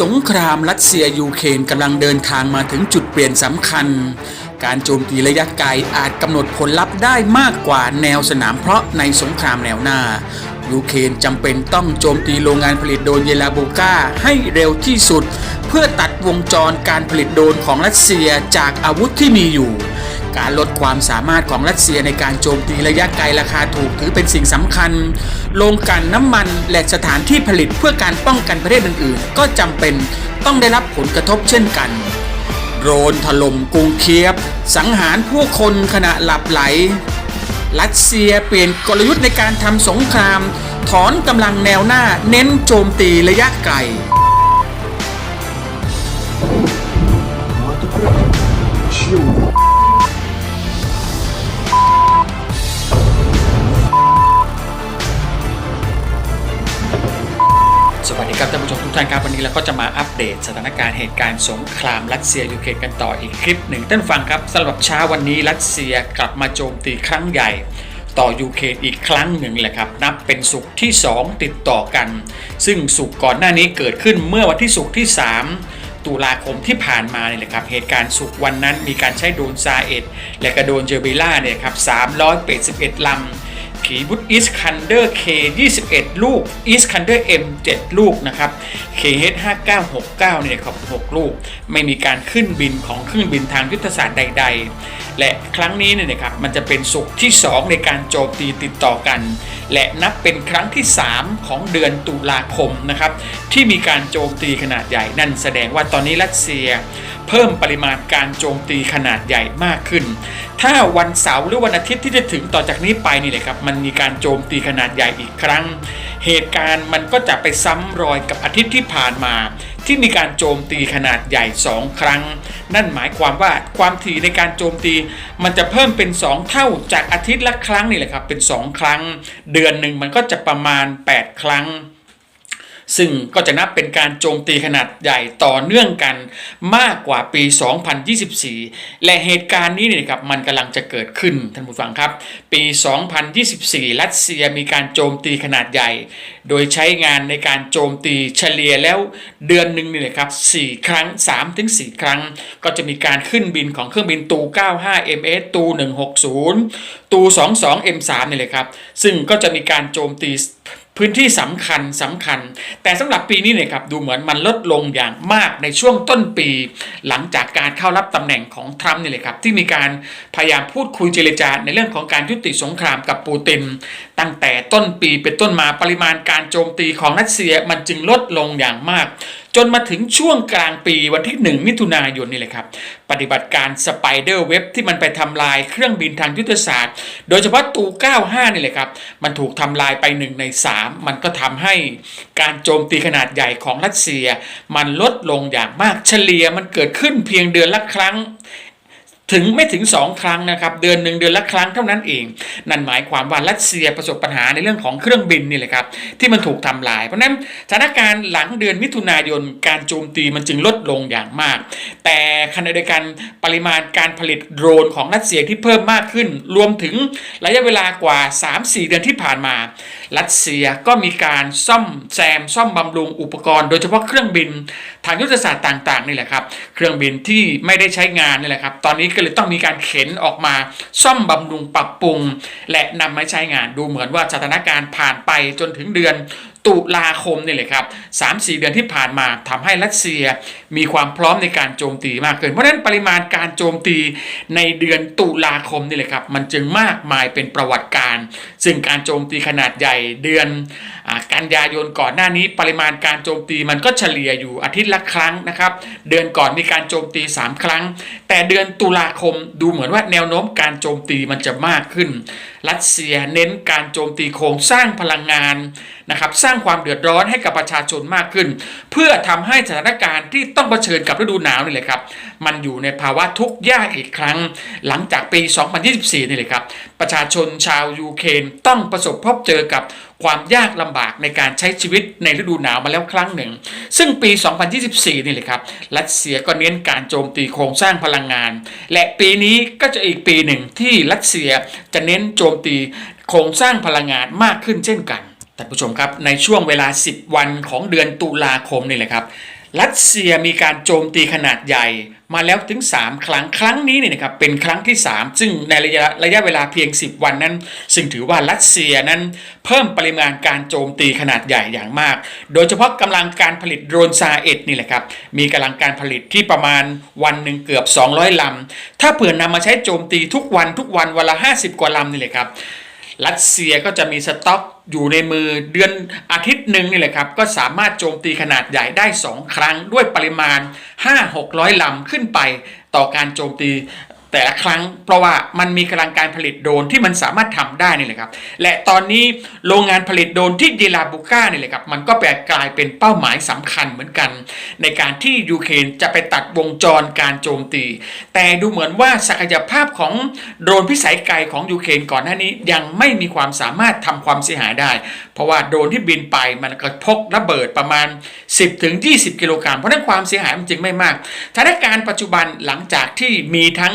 สงครามรัสเซียยูเครนกำลังเดินทางมาถึงจุดเปลี่ยนสำคัญ การโจมตีระยะไกลอาจกำหนดผลลัพธ์ได้มากกว่าแนวสนามเพราะในสงครามแนวหน้า ยูเครนจำเป็นต้องโจมตีโรงงานผลิตโดรนเยลาบูกาให้เร็วที่สุด เพื่อตัดวงจรการผลิตโดรนของรัสเซียจากอาวุธที่มีอยู่ การลดความสามารถของรัสเซียในการโจมตีระยะไกลราคาถูกถือเป็นสิ่งสำคัญ โรงกลั่นน้ำมันและสถานที่ผลิตเพื่อการป้องกันประเทศอื่นๆ ก็จำเป็นต้องได้รับผลกระทบเช่นกันโดรนถล่มกรุงเคียบ สังหารผู้คนขณะหลับไหล รัสเซียเปลี่ยนกลยุทธ์ในการทำสงคราม ถอนกำลังแนวหน้าเน้นโจมตีระยะไกลสวั ครับท่านผู้ชมทุกท่านครับวันนี้เราก็จะมาอัปเดตสถานการณ์เหตุการณ์สงครามรัสเซียยูเครนกันต่ออีกคลิปหนึ่งท่านฟังครับสำหรับเช้าวันนี้รัสเซียกลับมาโจมตีครั้งใหญ่ ต่อยูเครนอีกครั้งหนึ่งแหละครับนับเป็นสุกที่ 2 ติดต่อกัน ซึ่งสุกก่อนหน้านี้เกิดขึ้นเมื่อวันที่สุกที่ 3 ตุลาคมที่ผ่านมาเนี่ยแหละครับเหตุการณ์สุกวันนั้นมีการใช้โดรนซาเอ็ดและกระโดนเจอร์เบล่าเนี่ยครับ381ลำ ขีบุตอีสคันเดอร์ K 21 ลูกอีสคันเดอร์ M 7ลูกนะครับ KH 5969เนี่ยครับ6ลูก ไม่มีการขึ้นบินของเครื่องบินทางยุทธศาสตร์ใด ๆ และครั้งนี้เนี่ยนะครับมันจะเป็นสุกที่ 2 ในการโจมตีติดต่อกัน และนับเป็นครั้งที่ 3 ของเดือนตุลาคมนะครับที่มีการโจมตีขนาดใหญ่นั่นแสดงว่าตอนนี้รัสเซีย เพิ่มปริมาณการโจมตีขนาดใหญ่มากขึ้น ถ้าวันเสาร์หรือวันอาทิตย์ที่จะถึงต่อจากนี้ไปนี่แหละครับ มันมีการโจมตีขนาดใหญ่อีกครั้ง เหตุการณ์มันก็จะไปซ้ำรอยกับอาทิตย์ที่ผ่านมา ที่มีการโจมตีขนาดใหญ่ 2 ครั้ง นั่นหมายความว่าความถี่ในการโจมตี มันจะเพิ่มเป็น 2 เท่าจากอาทิตย์ละครั้งนี่แหละครับเป็น 2 ครั้ง เดือนหนึ่งมันก็จะประมาณ 8 ครั้ง ซึ่งก็จะนับเป็นการโจมตีขนาดใหญ่ต่อเนื่องกันมากกว่าปี 2024 และเหตุการณ์นี้เนี่ยครับมันกำลังจะเกิดขึ้นท่านผู้ฟังครับ ปี 2024 รัสเซียมีการโจมตีขนาดใหญ่ โดยใช้งานในการโจมตีเฉลี่ยแล้วเดือนหนึ่งนี่นะครับ4ครั้ง 3-4 ครั้ง ก็จะมีการขึ้นบินของเครื่องบินตู 95 MS ตู 160 ตู 22 M3 นี่เลยครับ ซึ่งก็จะมีการโจมตี พื้นที่สำคัญสำคัญ แต่สำหรับปีนี้เนี่ยครับดูเหมือนมันลดลงอย่างมากในช่วงต้นปี หลังจากการเข้ารับตำแหน่งของทรัมป์นี่เลยครับที่มีการพยายามพูดคุยเจรจาในเรื่องของการยุติสงครามกับปูติน ตั้งแต่ต้นปีเป็นต้นมาปริมาณการโจมตีของรัสเซียมันจึงลดลงอย่างมาก จนมาถึงช่วงกลางปีวันที่ 1 มิถุนายนนี่แหละครับ ปฏิบัติการสไปเดอร์เว็บที่มันไปทำลายเครื่องบินทางยุทธศาสตร์ โดยเฉพาะตู 95 นี่แหละครับ มันถูกทำลายไป 1 ใน 3 มันก็ทำให้การโจมตีขนาดใหญ่ของรัสเซีย มันลดลงอย่างมากเฉลี่ยมันเกิดขึ้นเพียงเดือนละครั้ง ถึงไม่ถึง 2 ครั้งนะครับ เดือนหนึ่งเดือนละครั้งเท่านั้นเอง นั่นหมายความว่ารัสเซียประสบปัญหาในเรื่องของเครื่องบินนี่แหละครับที่มันถูกทำลาย เพราะฉะนั้นสถานการณ์หลังเดือนมิถุนายนการโจมตีมันจึงลดลงอย่างมาก แต่ขณะเดียวกันปริมาณการผลิตโดรนของรัสเซียที่เพิ่มมากขึ้น รวมถึงระยะเวลากว่า 3-4 เดือนที่ผ่านมา รัสเซียก็มีการซ่อมแซมซ่อมบำรุงอุปกรณ์ โดยเฉพาะเครื่องบิน ทางยุทธศาสตร์ต่างๆนี่แหละครับ เครื่องบินที่ไม่ได้ใช้งานนี่แหละครับ ตอนนี้ก็เลยต้องมีการเข็นออกมาซ่อมบำรุงปรับปรุง และนำมาใช้งานดูเหมือนว่าสถานการณ์ผ่านไปจนถึงเดือน ตุลาคมนี่แหละครับ3-4เดือนที่ผ่านมาทำให้รัสเซียมีความพร้อมในการโจมตีมากขึ้น เพราะฉะนั้นปริมาณการโจมตีในเดือนตุลาคมนี่แหละครับมันจึงมากมายเป็นประวัติการซึ่งการโจมตีขนาดใหญ่เดือนอกันยายนก่อนหน้านี้ ปริมาณการโจมตีมันก็เฉลี่ยอยู่อาทิตย์ละครั้งนะครับ เดือนก่อนมีการโจมตี 3 ครั้ง แต่เดือนตุลาคมดูเหมือนว่าแนวโน้มการโจมตีมันจะมากขึ้น รัสเซียเน้นการโจมตีโครงสร้างพลังงานนะครับสร้างางความเดือดร้อนให้กับประชาชนมากขึ้น เพื่อทำให้สถานการณ์ที่ต้องเผชิญกับฤดูหนาวนี่แหละครับ มันอยู่ในภาวะทุกข์ยากอีกครั้ง หลังจากปี 2024 นี่แหละครับ ประชาชนชาวยูเครนต้องประสบพบเจอกับความยากลำบากในการใช้ชีวิตในฤดูหนาวมาแล้วครั้งหนึ่ง ซึ่งปี 2024 นี่แหละครับ รัสเซียก็เน้นการโจมตีโครงสร้างพลังงาน และปีนี้ก็จะอีกปีหนึ่งที่รัสเซียจะเน้นโจมตีโครงสร้างพลังงานมากขึ้นเช่นกัน ท่านผู้ชมครับในช่วงเวลา 10 วันของเดือนตุลาคมนี่แหละครับรัสเซียมีการโจมตีขนาดใหญ่มาแล้วถึง 3 ครั้งครั้งนี้เนี่ยนะครับเป็นครั้งที่ 3 ซึ่งในระยะระยะเวลาเพียง 10 วันนั้น ซึ่งถือว่ารัสเซียนั้น เพิ่มปริมาณการโจมตีขนาดใหญ่อย่างมาก โดยเฉพาะกำลังการผลิตโดรนซาเอ็ดนี่แหละครับมีกำลังการผลิตที่ประมาณวันหนึ่งเกือบ 200ลำถ้าเผื่อนนำมาใช้โจมตีทุกวันทุกวันวันละ 50 กว่าลำนี่แหละครับรัสเซียก็จะมีสต็อก อยู่ในมือเดือนอาทิตย์หนึ่งนี่แหละครับ ก็สามารถโจมตีขนาดใหญ่ได้ 2 ครั้งด้วยปริมาณ 5-600 ลำขึ้นไปต่อการโจมตี แต่ละครั้งเพราะว่ามันมีกำลังการผลิตโดรนที่มันสามารถทำได้นี่แหละครับ และตอนนี้โรงงานผลิตโดรนที่เยลาบุก้านี่แหละครับ มันก็แปลกลายเป็นเป้าหมายสำคัญเหมือนกัน ในการที่ยูเครนจะไปตัดวงจรการโจมตี แต่ดูเหมือนว่าศักยภาพของโดรนพิสัยไกลของยูเครนก่อนหน้านี้ยังไม่มีความสามารถทำความเสียหายได้ เพราะว่าโดรนที่บินไปมันก็พกระเบิดประมาณ 10-20 กิโลกรัมเพราะฉะนั้นความเสียหายมันจึงไม่มากสถานการณ์ปัจจุบันหลังจากที่มีทั้ง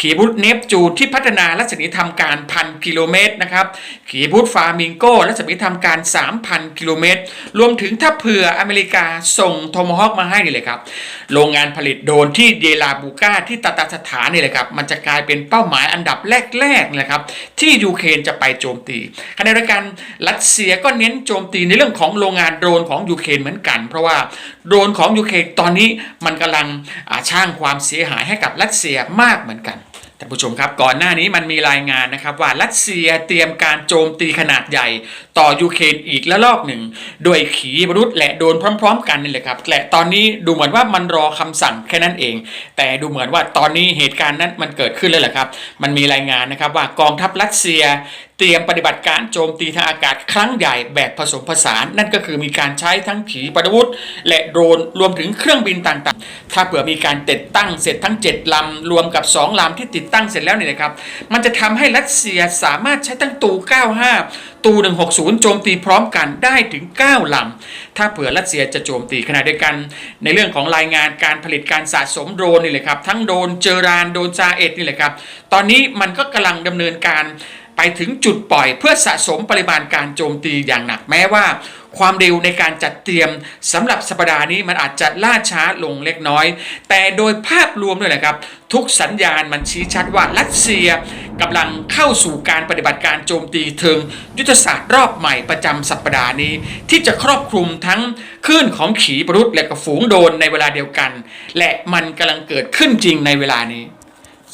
ขีบุตเนปจูนที่พัฒนารัศมีทำการพันกิโลเมตรนะครับขีบุตฟามิงโกรัศมีทำการ 3,000 กิโลเมตร รวมถึงถ้าเผื่ออเมริกาส่งโทมฮอคมาให้นี่เลยครับ โรงงานผลิตโดนที่เยลาบูกาที่ตาตาสถานนี่เลยครับ มันจะกลายเป็นเป้าหมายอันดับแรกๆเลยครับ ที่ยูเครนจะไปโจมตีขณะเดียวกันรัสเซียก็เน้นโจมตีในเรื่องของโรงงานโดรนของยูเครนเหมือนกัน เพราะว่าโดรนของยูเครนตอนนี้มันกำลังอ่าสร้างความเสียหายให้กับรัสเซียมากเหมือนกัน ท่านผู้ชมครับก่อนหน้านี้มันมีรายงานนะครับว่ารัสเซียเตรียมการโจมตีขนาดใหญ่ต่อยูเครนอีกละลอกหนึ่ง โดยขีปนาวุธและโดนพร้อม ๆ กันนี่แหละครับและตอนนี้ดูเหมือนว่ามันรอคำสั่งแค่นั้นเอง แต่ดูเหมือนว่าตอนนี้เหตุการณ์นั้นมันเกิดขึ้นแล้วแหละครับ มันมีรายงานนะครับว่ากองทัพรัสเซียเตรียมปฏิบัติการโจมตีทางอากาศครั้งใหญ่แบบผสมผสาน นั่นก็คือมีการใช้ทั้งขีปนาวุธ และโดรนรวมถึงเครื่องบินต่างๆ ถ้าเผื่อมีการติดตั้งเสร็จทั้ง 7ลำรวมกับ 2ลำที่ติดตั้งเสร็จแล้วเนี่ยนะครับ มันจะทำให้รัสเซียสามารถใช้ทั้งตู 95 ตู 160 โจมตีพร้อมกันได้ถึง 9ลำถ้าเผื่อรัสเซียจะโจมตีขณะเดียวกัน ในเรื่องของรายงานการผลิตการสะสมโดรนนี่แหละครับทั้งโดรนเจอรานโดรนซาเอ็ดนี่แหละครับตอนนี้มันก็กำลังดำเนินการ ไปถึงจุดปล่อยเพื่อสะสมปริมาณการโจมตีอย่างหนักแม้ว่า ความเร็วในการจัดเตรียมสำหรับสัปดาห์นี้มันอาจจะล่าช้าลงเล็กน้อย แต่โดยภาพรวมเลยนะครับ ทุกสัญญาณมันชี้ชัดว่ารัสเซียกำลังเข้าสู่การปฏิบัติการโจมตีเทิงยุทธศาสตร์รอบใหม่ประจำสัปดาห์นี้ ที่จะครอบคลุมทั้งคลื่นของขีปนาวุธและกระฝูงโดนในเวลาเดียวกัน และมันกำลังเกิดขึ้นจริงในเวลานี้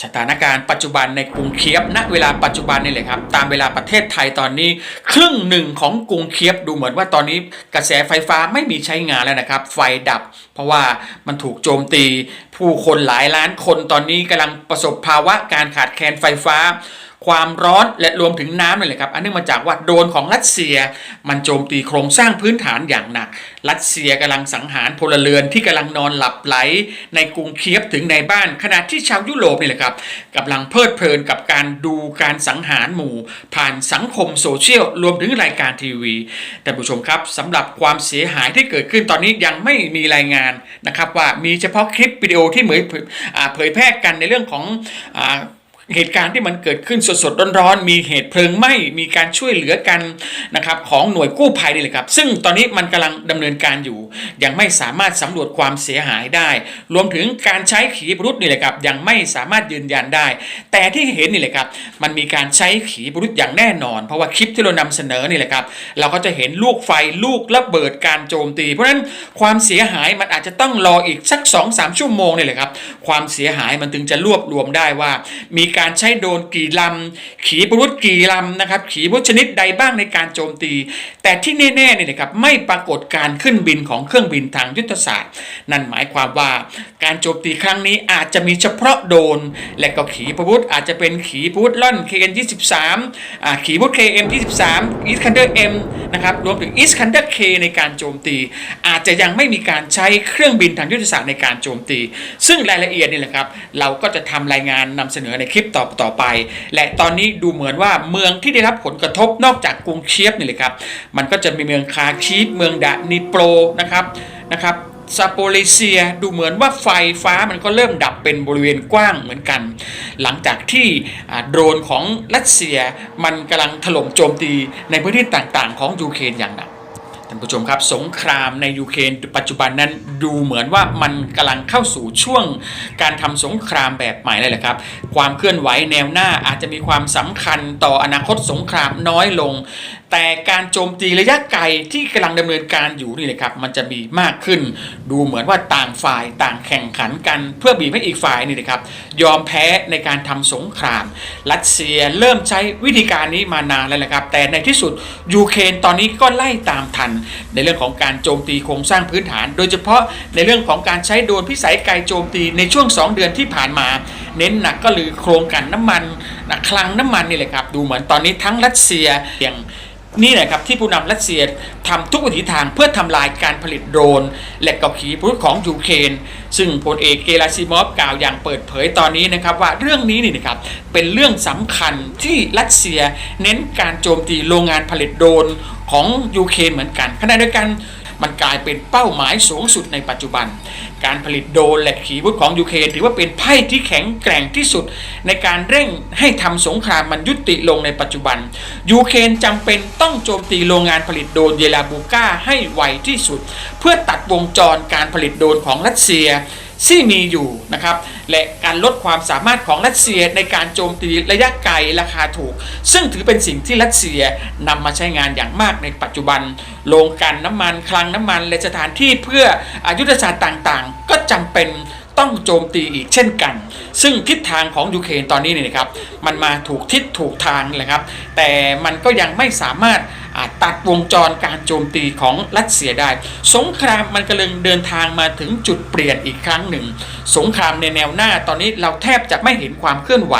สถานการณ์ปัจจุบันในกรุงเคียบณเวลาปัจจุบันนี่แหละครับ ตามเวลาประเทศไทยตอนนี้ ครึ่งหนึ่งของกรุงเคียบดูเหมือนว่าตอนนี้กระแสไฟฟ้าไม่มีใช้งานแล้วนะครับ ไฟดับ เพราะว่ามันถูกโจมตี ผู้คนหลายล้านคนตอนนี้กำลังประสบภาวะการขาดแคลนไฟฟ้า ความร้อนและรวมถึงน้ำนี่แหละครับ อันเนื่องมาจากว่าโดนของรัสเซีย มันโจมตีโครงสร้างพื้นฐานอย่างหนัก รัสเซียกำลังสังหารพลเรือนที่กำลังนอนหลับไหล ในกรุงเคียบถึงในบ้าน ขณะที่ชาวยุโรปนี่แหละครับกำลังเพลิดเพลินกับการดูการสังหารหมู่ ผ่านสังคมโซเชียลรวมถึงรายการทีวีแต่ผู้ชมครับสำหรับความเสียหายที่เกิดขึ้นตอนนี้ยังไม่มีรายงานนะครับว่ามีเฉพาะคลิปวิดีโอที่เหมยเผยอ่าเผยแพร่กันในเรื่องของอ เหตุการณ์ที่มันเกิดขึ้นสดๆร้อนๆมีเหตุเพลิงไหม้มีการช่วยเหลือกันนะครับของหน่วยกู้ภัยนี่แหละครับ ซึ่งตอนนี้มันกำลังดำเนินการอยู่ ยังไม่สามารถสำรวจความเสียหายได้ รวมถึงการใช้ขีปนาวุธนี่แหละครับยังไม่สามารถยืนยันได้ แต่ที่เห็นนี่แหละครับมันมีการใช้ขีปนาวุธอย่างแน่นอน เพราะว่าคลิปที่เรานำเสนอนี่แหละครับเราก็จะเห็นลูกไฟลูกระเบิดการโจมตี เพราะฉะนั้นความเสียหายมันอาจจะต้องรออีกสัก 2-3 ชั่วโมงนี่แหละครับความเสียหายมันถึงจะรวบรวมได้ว่ามีการการใช้โดรนกี่ลำ ขีปนาวุธกี่ลำนะครับ ขีปนาวุธชนิดใดบ้างในการโจมตี แต่ที่แน่ๆเนี่ยนะครับไม่ปรากฏการขึ้นบินของเครื่องบินทางยุทธศาสตร์ นั่นหมายความว่าการโจมตีครั้งนี้อาจจะมีเฉพาะโดรนและก็ขีปนาวุธอาจจะเป็นขีปนาวุธล่อน KN 23อ่าขีปนาวุธ KM 23 Iskander M นะครับรวมถึง Iskander K ในการโจมตี อาจจะยังไม่มีการใช้เครื่องบินทางยุทธศาสตร์ในการโจมตี ซึ่งรายละเอียดนี่แหละครับเราก็จะทำรายงานนำเสนอในคลิปต่อต่อไป และตอนนี้ดูเหมือนว่าเมืองที่ได้รับผลกระทบนอกจากกรุงเคียบนี่เลยครับ มันก็จะมีเมืองคาคีฟเมืองดานิโปรนะครับนะครับซาโปลิเซียดูเหมือนว่าไฟฟ้ามันก็เริ่มดับเป็นบริเวณกว้างเหมือนกัน หลังจากที่โดรนของรัสเซียมันกำลังถล่มโจมตีในพื้นที่ต่างๆ ของยูเครนอย่างหนัก ท่านผู้ชมครับสงครามในยูเครนปัจจุบันนั้นดูเหมือนว่ามันกำลังเข้าสู่ช่วงการทำสงครามแบบใหม่เลยแหละครับ ความเคลื่อนไหวแนวหน้าอาจจะมีความสำคัญต่ออนาคตสงครามน้อยลง แต่การโจมตีระยะไกลที่กำลังดำเนินการอยู่นี่เลยครับมันจะมีมากขึ้น ดูเหมือนว่าต่างฝ่ายต่างแข่งขันกัน เพื่อบีบให้อีกฝ่ายนี่นะครับยอมแพ้ในการทำสงคราม รัสเซียเริ่มใช้วิธีการนี้มานานแล้วแหละครับ แต่ในที่สุดยูเครนตอนนี้ก็ไล่ตามทัน ในเรื่องของการโจมตีโครงสร้างพื้นฐาน โดยเฉพาะในเรื่องของการใช้โดรนพิสัยไกลโจมตีในช่วง 2 เดือนที่ผ่านมา เน้นหนักก็คือโครงกลันน้ำมันคลังน้ำมันนี่แหละครับดูเหมือนตอนนี้ทั้งรัสเซียอย่าง นี่แหละครับที่ผู้นำรัสเซียทำทุกวิถีทางเพื่อทำลายการผลิตโดรน และกับขีปนาวุธของยูเครนซึ่งพลเอกเกราซิมอฟกล่าวอย่างเปิดเผยตอนนี้นะครับว่าเรื่องนี้นี่นะครับเป็นเรื่องสำคัญที่รัสเซียเน้นการโจมตีโรงงานผลิตโดรนของยูเครนเหมือนกันขณะเดียวกัน มันกลายเป็นเป้าหมายสูงสุดในปัจจุบัน การผลิตโดรนและขีวุธของยูเครนถือว่าเป็นไพ่ที่แข็งแกร่งที่สุด ในการเร่งให้ทำสงครามมันยุติลงในปัจจุบันยูเครนจำเป็นต้องโจมตีโรงงานผลิตโดรนเยลาบูก้าให้ไวที่สุด เพื่อตัดวงจรการผลิตโดรนของรัสเซียที่มีอยู่นะครับและการลดความสามารถของรัสเซียในการโจมตีระยะไกลราคาถูก ซึ่งถือเป็นสิ่งที่รัสเซียนำมาใช้งานอย่างมากในปัจจุบัน โรงกันน้ำมันคลังน้ำมันและสถานที่เพื่ออายุทธศาสตร์ต่างๆ ก็จำเป็นต้องโจมตีอีกเช่นกัน ซึ่งทิศทางของยูเครนตอนนี้เนี่ยนะครับ มันมาถูกทิศถูกทางเลยครับ แต่มันก็ยังไม่สามารถตัดวงจรการโจมตีของรัสเซียได้ สงครามมันกำลังเดินทางมาถึงจุดเปลี่ยนอีกครั้งหนึ่ง สงครามในแนวหน้าตอนนี้เราแทบจะไม่เห็นความเคลื่อนไหว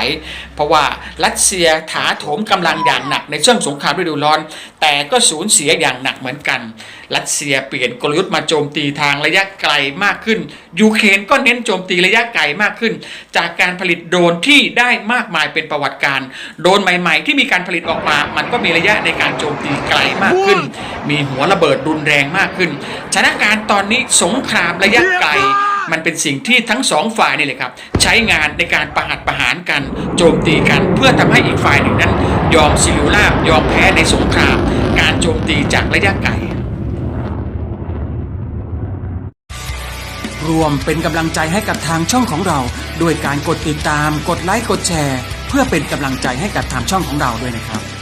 เพราะว่ารัสเซียถาโถมกำลังอย่างหนักในช่วงสงครามฤดูร้อน แต่ก็สูญเสียอย่างหนักเหมือนกัน รัสเซียเปลี่ยนกลยุทธ์มาโจมตีทางระยะไกลมากขึ้น ยูเครนก็เน้นโจมตีระยะไกลมากขึ้น จากการผลิตโดรนที่ได้มากมายเป็นประวัติการโดรนใหม่ ๆ ที่มีการผลิตออกมา มันก็มีระยะในการโจมตีไกลมากขึ้น มีหัวระเบิดรุนแรงมากขึ้นสถานการณ์ตอนนี้สงครามระยะไกล มันเป็นสิ่งที่ทั้งสองฝ่ายนี่แหละครับ ใช้งานในการประหัตประหารกัน โจมตีกัน เพื่อทำให้อีกฝ่ายหนึ่งนั้น ยอมสิริราบยอมแพ้ในสงคราม การโจมตีจากระยะไกลรวมเป็นกำลังใจให้กับทางช่องของเรา ด้วยการกดติดตาม กดไลค์ กดแชร์ เพื่อเป็นกำลังใจให้กับทางช่องของเราด้วยนะครับ